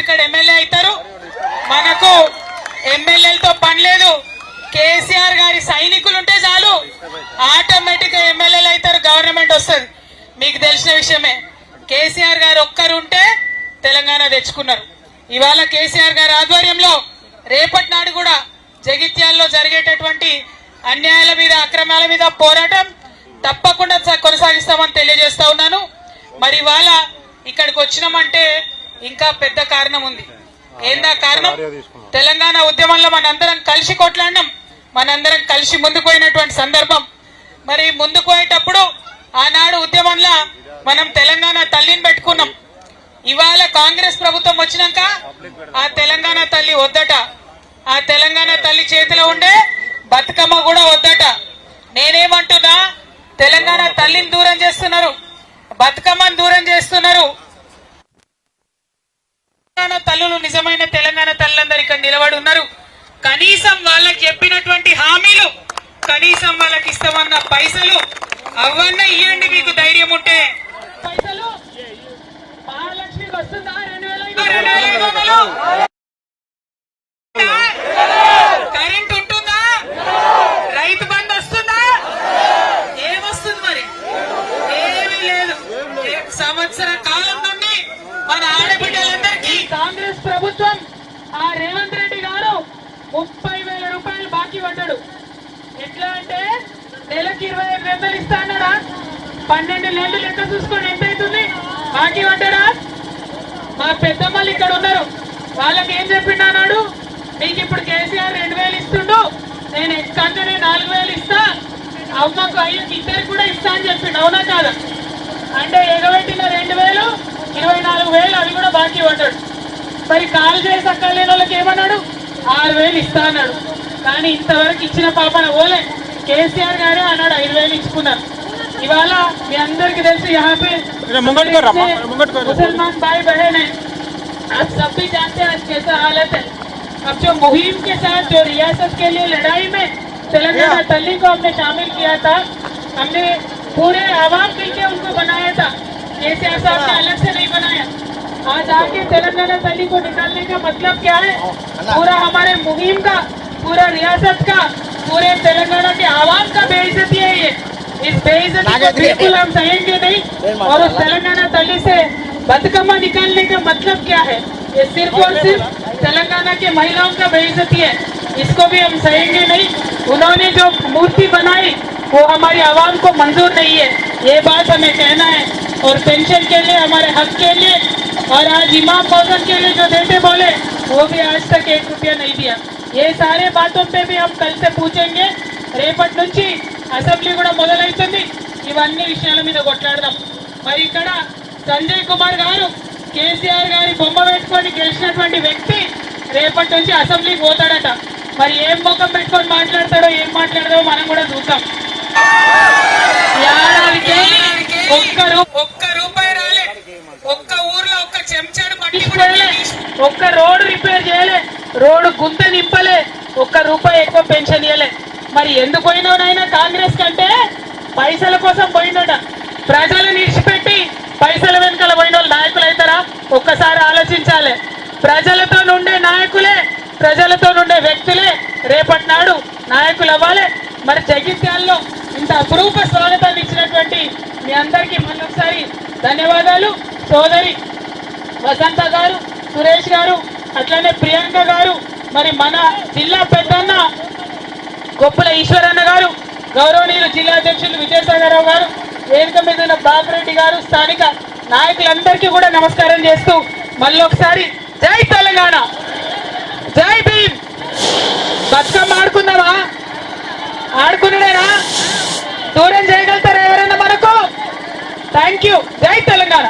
ఇక్కడ ఎంఎల్ఏ అవుతారు. మనకు ఎమ్మెల్యేలతో పని లేదు. కేసీఆర్ గారి సైనికులు ఉంటే చాలు. ఆటోమేటిక్గా ఎమ్మెల్యేలు అవుతారు గవర్నమెంట్ వస్తుంది. మీకు తెలిసిన విషయమే. కేసీఆర్ గారు ఒక్కరు ఉంటే తెలంగాణ తెచ్చుకున్నారు. ఇవాళ కేసీఆర్ గారి ఆధ్వర్యంలో రేపటి నాడు కూడా జగిత్యాల్లో జరిగేటటువంటి అన్యాయాల మీద అక్రమాల మీద పోరాటం తప్పకుండా కొనసాగిస్తామని తెలియజేస్తా ఉన్నాను. మరి ఇవాళ ఇక్కడికి వచ్చినామంటే ఇంకా పెద్ద కారణం ఉంది. ఏందా కారణం? తెలంగాణ ఉద్యమంలో మనందరం కలిసి కొట్లాడినాం. మనందరం కలిసి ముందుకు పోయినటువంటి సందర్భం. మరి ముందుకు పోయేటప్పుడు ఆనాడు ఉద్యమంలో మనం తెలంగాణ తల్లిని పెట్టుకున్నాం. ఇవాళ కాంగ్రెస్ ప్రభుత్వం వచ్చినాక ఆ తెలంగాణ తల్లి వద్దట. ఆ తెలంగాణ తల్లి చేతిలో ఉండే బతుకమ్మ కూడా వద్దట. నేనేమంటున్నా? తెలంగాణ తల్లిని దూరం చేస్తున్నారు. బతుకమ్మని దూరం చేస్తున్నారు. తెలంగాణ తల్లులు నిజమైన తెలంగాణ తల్లులందరూ ఇక్కడ నిలబడి ఉన్నారు. కనీసం వాళ్ళకి చెప్పినటువంటి హామీలు కనీసం వాళ్ళకి ఇస్తామన్న పైసలు అవన్నీ ఇవ్వండి మీకు ధైర్యం ఉంటే. పైసలు? మహాలక్ష్మికి వస్తుందా? రెండు వేల ఐదు- రెండు ఆ రేవంత్ రెడ్డి గారు ముప్పై వేల రూపాయలు బాకీ పడ్డాడు. ఎట్లా అంటే నెలకి ఇరవై ఐదు వందలు ఇస్తా అన్నాడా? పన్నెండు నెలలు లెక్క చూసుకొని ఎంత అవుతుంది బాకీ పడ్డాడా? మా పెద్దమ్మలు ఇక్కడ ఉన్నారు. వాళ్ళకి ఏం చెప్పిండు అన్నాడు? మీకు ఇప్పుడు కేసీఆర్ రెండు వేలు ఇస్తుండు. నేను ఎక్కంగానే నాలుగు వేలు ఇస్తా. అమ్మకు అయ్యకి ఇద్దరికి కూడా ఇస్తా అని చెప్పిండు. అవునా కాదా? అంటే ఎగబెట్టిన రెండు వేలు ఇరవై నాలుగు వేలు అవి కూడా బాకీ పడ్డాడు. మరి కాలు చేసి అక్కర్లేని వాళ్ళకి ఏమన్నాడు ఆరు వేలు ఇస్తా అన్నాడు కానీ ఇంతవరకు ఇచ్చిన పాపన ఓలే కేసీఆర్ గారే అన్నాడు ఐదు వేలు ఇచ్చుకున్నారు ఇవాళ మీ అందరికి తెలుసు यहाँ पे मुंगट कर रहा, मुंगट कर रहा। मुसलमान भाई बहन है आप सब भी जानते हैं आज कैसा हालत है अब जो मुहिम के साथ जो रियासत के लिए लड़ाई में तेलंगाना तल्ली को हमने शामिल किया था हमने पूरे आवाम मिलकर उनको बनाया था केसीआर साहब ने अलग से नहीं बनाया आज आके तेलंगाना तल्ली को निकालने का मतलब क्या है? पूरा हमारे मुहिम का पूरा रियासत का पूरे तेलंगाना के आवाम का बेइज्जती है ये। इस बेइज्जती को बिल्कुल हम सहेंगे नहीं। और उस तेलंगाना तल्ली से बदकमा निकालने का मतलब क्या है? ये सिर्फ़ और सिर्फ़ तेलंगाना के महिलाओं का बेइज्जती है। इसको भी हम सहेंगे नहीं। उन्होंने जो मूर्ति बनाई वो हमारी आवाम को मंजूर नहीं है। ये बात हमें कहना है। और पेंशन के लिए हमारे हक के लिए और आज इमाम मौजन के लिए जो देते बोले वो भी आज तक एक रुपया नहीं दिया ये सारे बातों पे भी हम कल से पूछेंगे రేపటి నుంచి అసెంబ్లీ కూడా మొదలవుతుంది ఇవన్నీ విషయాల మీద కొట్లాడదాం మరి ఇక్కడ సంజయ్ కుమార్ గారు కేసీఆర్ గారి బొమ్మ పెట్టుకొని గెలిచినటువంటి వ్యక్తి రేపటి నుంచి అసెంబ్లీకి పోతాడట మరి ఏం ముఖం పెట్టుకొని మాట్లాడతాడో ఏం మాట్లాడదో మనం కూడా చూద్దాం ఏడాదికి ఒక్క రూ- ఒక్క రూపాయి చెంచాడు ఒక్క రోడ్డు రిపేర్ చేయలే రోడ్డు గుంత నింపలే ఒక్క రూపాయి ఎక్కువ పెన్షన్ ఇవ్వలే మరి ఎందుకు పోయినోడైనా కాంగ్రెస్ కంటే పైసల కోసం పోయినోట ప్రజలు నిడిచిపెట్టి పైసల వెనుకల పోయిన వాళ్ళు నాయకులు అవుతారా ఒక్కసారి ఆలోచించాలి. ప్రజలతో నుండే నాయకులే ప్రజలతో నుండే వ్యక్తులే రేపటి నాడు నాయకులు అవ్వాలి. మరి జగిత్యాల్లో ఇంత అపురూప స్వాగతాన్ని ఇచ్చినటువంటి మీ అందరికీ మళ్ళొకసారి ధన్యవాదాలు. సోదరి వసంత గారు సురేష్ గారు అట్లనే ప్రియాంక గారు మరి మన జిల్లా పెద్దన్న గొప్పల ఈశ్వరన్న గారు గౌరవనీయులు జిల్లా అధ్యక్షులు విజయసాగరరావు గారు వేదిక మీద ఉన్న బాపిరెడ్డి గారు స్థానిక నాయకులందరికీ కూడా నమస్కారం చేస్తూ మళ్ళీ ఒకసారి జై తెలంగాణ! జై భీమ్! బతుకమ్మ ఆడుకుందామా? ఆడుకున్నాడేనా దూరం చేయగలుగుతారా ఎవరైనా మనకు? థ్యాంక్ యూ జై తెలంగాణ!